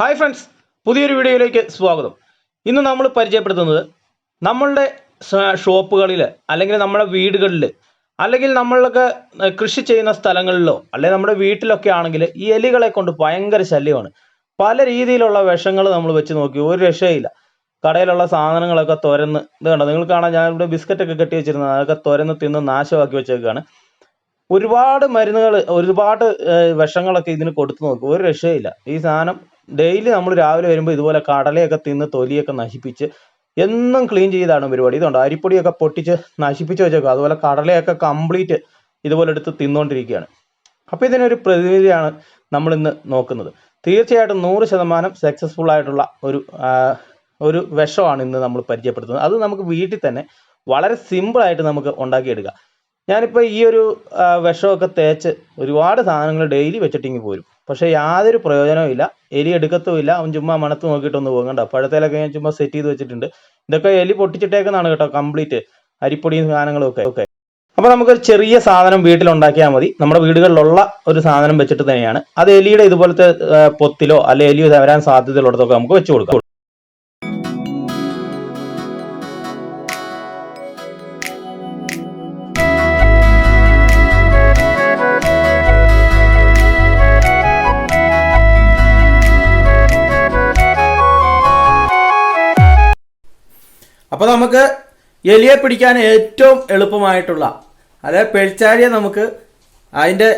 Hi friends പുതിയൊരു വീഡിയോയിലേക്ക് സ്വാഗതം. ഇന്ന് നമ്മൾ പരിചയപ്പെടുത്തുന്നത് നമ്മളുടെ ഷോപ്പുകളിൽ അല്ലെങ്കിൽ നമ്മുടെ വീടുകളിൽ അല്ലെങ്കിൽ നമ്മളൊക്കെ കൃഷി ചെയ്യുന്ന സ്ഥലങ്ങളിലോ അല്ലെങ്കിൽ നമ്മുടെ വീട്ടിലൊക്കെ ആണെങ്കിൽ ഈ എലികളെ കൊണ്ട് ഭയങ്കര ശല്യമാണ്. പല രീതിയിലുള്ള വിഷങ്ങൾ നമ്മൾ വെച്ച് നോക്കി. ഒരു രക്ഷയില്ല. കടയിലുള്ള സാധനങ്ങളൊക്കെ തുരന്ന് ഇത് കണ്ടോ? നിങ്ങൾ കാണാൻ ഞാൻ ഇവിടെ ബിസ്ക്കറ്റൊക്കെ കെട്ടി വെച്ചിരുന്നത്. അതൊക്കെ തുരന്ന് തിന്ന് നാശമാക്കി വെച്ചേക്കാണ്. ഒരുപാട് മരുന്നുകൾ ഒരുപാട് വിഷങ്ങളൊക്കെ ഇതിന് കൊടുത്തു നോക്കും. ഒരു രക്ഷയില്ല. ഈ സാധനം ഡെയിലി നമ്മൾ രാവിലെ വരുമ്പോൾ ഇതുപോലെ കടലയൊക്കെ തിന്ന് തൊലിയൊക്കെ നശിപ്പിച്ച് എന്നും ക്ലീൻ ചെയ്താണ് പരിപാടി. ഇതുണ്ട്? അരിപ്പൊടിയൊക്കെ പൊട്ടിച്ച് നശിപ്പിച്ച് വെച്ചേക്കും അതുപോലെ കടലയൊക്കെ കംപ്ലീറ്റ് ഇതുപോലെ എടുത്ത് തിന്നുകൊണ്ടിരിക്കുകയാണ് അപ്പോൾ ഇതിനൊരു പ്രതിവിധിയാണ് നമ്മൾ ഇന്ന് നോക്കുന്നത്. തീർച്ചയായിട്ടും നൂറ് ശതമാനം സക്സസ്ഫുൾ ആയിട്ടുള്ള ഒരു ഒരു വിഷമാണ് ഇന്ന് നമ്മൾ പരിചയപ്പെടുത്തുന്നത്. അത് നമുക്ക് വീട്ടിൽ തന്നെ വളരെ സിമ്പിളായിട്ട് നമുക്ക് ഉണ്ടാക്കിയെടുക്കാം. ഞാനിപ്പോൾ ഈ ഒരു വിഷമൊക്കെ തേച്ച് ഒരുപാട് സാധനങ്ങൾ ഡെയിലി വെച്ചിട്ടിങ്ങി പോരും. പക്ഷേ യാതൊരു പ്രയോജനവും ഇല്ല. എലി എടുക്കത്തുമില്ല അവൻ ചുമ്മാ മണത്ത് നോക്കിയിട്ടൊന്ന് പോകണ്ട കണ്ടോ? പഴത്തേലൊക്കെ ഞാൻ ചുമ്മാ സെറ്റ് ചെയ്ത് വെച്ചിട്ടുണ്ട്. ഇതൊക്കെ എലി പൊട്ടിച്ചിട്ടേക്കുന്നതാണ് കേട്ടോ കംപ്ലീറ്റ് അരിപ്പൊടിയും സാധനങ്ങളും ഒക്കെ. ഓക്കെ. അപ്പോൾ നമുക്കൊരു ചെറിയ സാധനം വീട്ടിലുണ്ടാക്കിയാൽ മതി. നമ്മുടെ വീടുകളിലുള്ള ഒരു സാധനം വെച്ചിട്ട് തന്നെയാണ്. അത് എലിയുടെ ഇതുപോലത്തെ പൊത്തിലോ അല്ലെ എലി വരാൻ സാധ്യതയുള്ളിടത്തൊക്കെ നമുക്ക് വെച്ച് കൊടുക്കാം. അപ്പോൾ നമുക്ക് എലിയെ പിടിക്കാൻ ഏറ്റവും എളുപ്പമായിട്ടുള്ള അതായത് പെഴിച്ചാരിയെ നമുക്ക് അതിന്റെ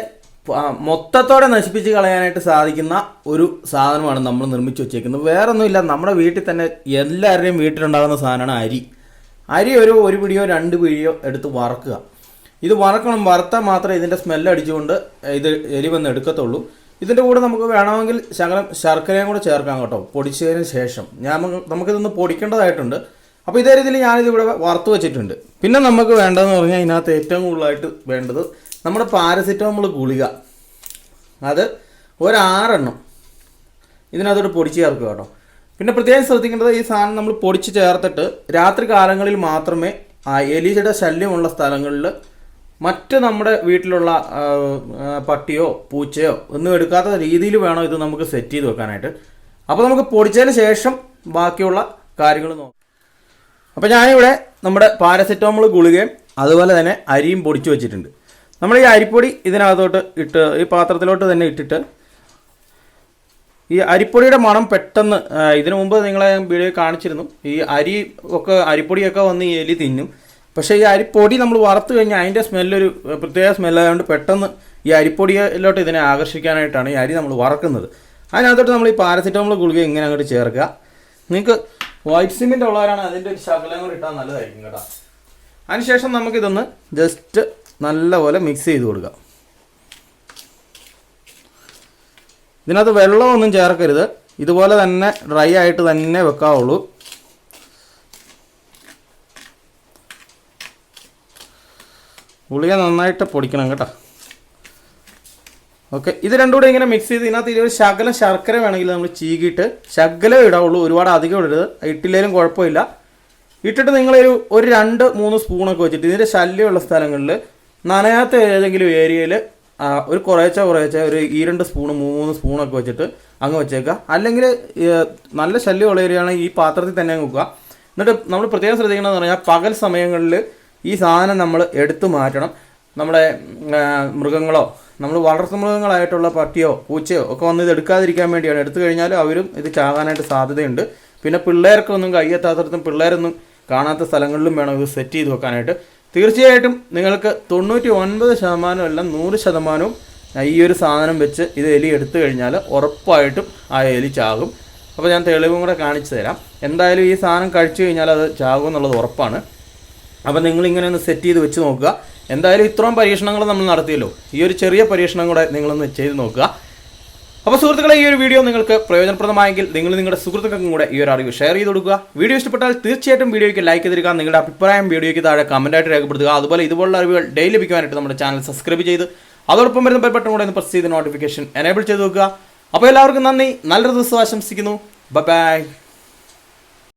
മൊത്തത്തോടെ നശിപ്പിച്ച് കളയാനായിട്ട് സാധിക്കുന്ന ഒരു സാധനമാണ് നമ്മൾ നിർമ്മിച്ച് വെച്ചേക്കുന്നത്. വേറെ ഒന്നുമില്ല നമ്മുടെ വീട്ടിൽ തന്നെ എല്ലാവരുടെയും വീട്ടിലുണ്ടാകുന്ന സാധനമാണ് അരി. അരി ഒരു ഒരു പിടിയോ രണ്ട് പിടിയോ എടുത്ത് വറക്കുക. ഇത് വറക്കണം വറുത്താൽ മാത്രമേ ഇതിന്റെ സ്മെല്ല് അടിച്ചുകൊണ്ട് ഇത് എലി വന്ന് എടുക്കത്തുള്ളൂ. ഇതിന്റെ കൂടെ നമുക്ക് വേണമെങ്കിൽ ശകലം ശർക്കരയും കൂടെ ചേർക്കാം കേട്ടോ പൊടിച്ചതിന് ശേഷം. ഞാൻ നമുക്ക് നമുക്കിതൊന്ന് പൊടിക്കേണ്ടതായിട്ടുണ്ട്. അപ്പോൾ ഇതേ രീതിയിൽ ഞാനിത് ഇവിടെ വറുത്ത് വെച്ചിട്ടുണ്ട്. പിന്നെ നമുക്ക് വേണ്ടതെന്ന് പറഞ്ഞാൽ ഇതിനകത്ത് ഏറ്റവും കൂടുതലായിട്ട് വേണ്ടത് നമ്മുടെ പാരസിറ്റമോൾ ഗുളിക. അത് ഒരാറെണ്ണം. ഇതിനകത്തോട്ട് പൊടിച്ച് ചേർക്കുക കേട്ടോ. പിന്നെ പ്രത്യേകം ശ്രദ്ധിക്കേണ്ടത് ഈ സാധനം നമ്മൾ പൊടിച്ച് ചേർത്തിട്ട് രാത്രി കാലങ്ങളിൽ മാത്രമേ ആ എലിയുടെ ശല്യമുള്ള സ്ഥലങ്ങളിൽ മറ്റ് നമ്മുടെ വീട്ടിലുള്ള പട്ടിയോ പൂച്ചയോ ഒന്നും എടുക്കാത്ത രീതിയിൽ വേണം ഇത് നമുക്ക് സെറ്റ് ചെയ്ത് വെക്കാനായിട്ട്. അപ്പോൾ നമുക്ക് പൊടിച്ചതിന് ശേഷം ബാക്കിയുള്ള കാര്യങ്ങൾ നോക്കാം. അപ്പോൾ ഞാനിവിടെ നമ്മുടെ പാരസെറ്റമോൾ ഗുളികയും അതുപോലെ തന്നെ അരിയും പൊടിച്ചു വെച്ചിട്ടുണ്ട്. നമ്മൾ ഈ അരിപ്പൊടി ഇതിനകത്തോട്ട് ഇട്ട് ഈ പാത്രത്തിലോട്ട് തന്നെ ഇട്ടിട്ട് ഈ അരിപ്പൊടിയുടെ മണം പെട്ടെന്ന് ഇതിനു മുമ്പ് നിങ്ങളെ വീഡിയോ കാണിച്ചിരുന്നു. ഈ അരി ഒക്കെ അരിപ്പൊടിയൊക്കെ വന്ന് ഈ എലി തിന്നും. പക്ഷേ ഈ അരിപ്പൊടി നമ്മൾ വറുത്ത് കഴിഞ്ഞാൽ അതിന്റെ സ്മെല്ലൊരു പ്രത്യേക സ്മെല്ലായതുകൊണ്ട് പെട്ടെന്ന് ഈ അരിപ്പൊടിയിലോട്ട് ഇതിനെ ആകർഷിക്കാനായിട്ടാണ് ഈ അരി നമ്മൾ വറക്കുന്നത്. അതിനകത്തോട്ട് നമ്മൾ ഈ പാരസെറ്റമോൾ ഗുളിക ഇങ്ങനെ അങ്ങോട്ട് ചേർക്കുക. നിങ്ങൾക്ക് വൈറ്റ് സിമെന്റ് ഉള്ളവരാണ് അതിന്റെ ഒരു ശകലം കൂടി ഇട്ടാൽ നല്ലതായിരിക്കും കേട്ടോ. അതിനുശേഷം നമുക്കിതൊന്ന് ജസ്റ്റ് നല്ലപോലെ മിക്സ് ചെയ്ത് കൊടുക്കാം. ഇതിനകത്ത് വെള്ളമൊന്നും ചേർക്കരുത്. ഇതുപോലെ തന്നെ ഡ്രൈ ആയിട്ട് തന്നെ വെക്കാവുള്ളൂ. ഗുളിക നന്നായിട്ട് പൊടിക്കണം കേട്ടോ. ഓക്കെ ഇത് രണ്ടും കൂടെ ഇങ്ങനെ മിക്സ് ചെയ്ത് ഇതിനകത്ത് ഇതിൽ ശകലം ശർക്കര വേണമെങ്കിൽ നമ്മൾ ചീകിയിട്ട് ശകലം ഇടാവുള്ളൂ ഒരുപാട് അധികം ഇടരുത്. ഇട്ടില്ലേലും കുഴപ്പമില്ല. ഇട്ടിട്ട് നിങ്ങളൊരു ഒരു രണ്ട് മൂന്ന് സ്പൂണൊക്കെ വെച്ചിട്ട് ഇതിന്റെ ശല്യമുള്ള സ്ഥലങ്ങളിൽ നനയാത്ത ഏതെങ്കിലും ഏരിയയിൽ ഒരു കുറേച്ച കുറേച്ച ഒരു ഈ രണ്ട് സ്പൂണ് മൂന്ന് സ്പൂണൊക്കെ വെച്ചിട്ട് അങ്ങ് വെച്ചേക്കുക. അല്ലെങ്കിൽ നല്ല ശല്യമുള്ള ഏരിയയാണെങ്കിൽ ഈ പാത്രത്തിൽ തന്നെ അങ്ങ് വെക്കുക. എന്നിട്ട് നമ്മൾ പ്രത്യേകം ശ്രദ്ധിക്കണമെന്ന് പറഞ്ഞാൽ പകൽ സമയങ്ങളിൽ ഈ സാധനം നമ്മൾ എടുത്തു മാറ്റണം. നമ്മുടെ മൃഗങ്ങളോ നമ്മൾ വളർത്തു മൃഗങ്ങളായിട്ടുള്ള പട്ടിയോ പൂച്ചയോ ഒക്കെ വന്ന് ഇത് എടുക്കാതിരിക്കാൻ വേണ്ടിയാണ്. എടുത്തു കഴിഞ്ഞാൽ അവരും ഇത് ചാകാനായിട്ട് സാധ്യതയുണ്ട്. പിന്നെ പിള്ളേർക്കൊന്നും കയ്യെത്താത്തടത്തും പിള്ളേരൊന്നും കാണാത്ത സ്ഥലങ്ങളിലും വേണം ഇത് സെറ്റ് ചെയ്ത് വെക്കാനായിട്ട്. തീർച്ചയായിട്ടും നിങ്ങൾക്ക് തൊണ്ണൂറ്റി ഒൻപത് ശതമാനം അല്ല നൂറ് ശതമാനവും ഈ ഒരു സാധനം വെച്ച് ഇത് എലി എടുത്തു കഴിഞ്ഞാൽ ഉറപ്പായിട്ടും ആ എലി ചാകും. അപ്പോൾ ഞാൻ തെളിവും കൂടെ കാണിച്ചു തരാം. എന്തായാലും ഈ സാധനം കഴിച്ചു കഴിഞ്ഞാൽ അത് ചാകും എന്നുള്ളത് ഉറപ്പാണ്. അപ്പോൾ നിങ്ങളിങ്ങനെ ഒന്ന് സെറ്റ് ചെയ്ത് വെച്ച് നോക്കുക. എന്തായാലും ഇത്രയും പരീക്ഷണങ്ങൾ നമ്മൾ നടത്തിയല്ലോ. ഈ ഒരു ചെറിയ പരീക്ഷണം കൂടെ നിങ്ങളൊന്ന് ചെയ്ത് നോക്കുക. അപ്പോൾ സുഹൃത്തുക്കളെ ഈ ഒരു വീഡിയോ നിങ്ങൾക്ക് പ്രയോജനപ്രദമായെങ്കിൽ നിങ്ങൾ നിങ്ങളുടെ സുഹൃത്തുക്കൾക്കും കൂടെ ഈ ഒരു അറിവ് ഷെയർ ചെയ്ത് കൊടുക്കുക. വീഡിയോ ഇഷ്ടപ്പെട്ടാൽ തീർച്ചയായിട്ടും വീഡിയോയ്ക്ക് ലൈക്ക് ചെയ്തിരിക്കുക. നിങ്ങളുടെ അഭിപ്രായം വീഡിയോയ്ക്ക് താഴെ കമന്റായിട്ട് രേഖപ്പെടുത്തുക. അതുപോലെ ഇതുപോലുള്ള അറിവുകൾ ഡെയിലി ലഭിക്കുവാനായിട്ട് നമ്മുടെ ചാനൽ സബ്സ്ക്രൈബ് ചെയ്ത് അതോടൊപ്പം വരുന്ന ബെൽബട്ടൺ കൂടെ ഒന്ന് പ്രസ് ചെയ്ത് നോട്ടിഫിക്കേഷൻ എനേബിൾ ചെയ്ത് വെക്കുക. അപ്പോൾ എല്ലാവർക്കും നന്ദി. നല്ലൊരു ദിവസം ആശംസിക്കുന്നു. ബൈ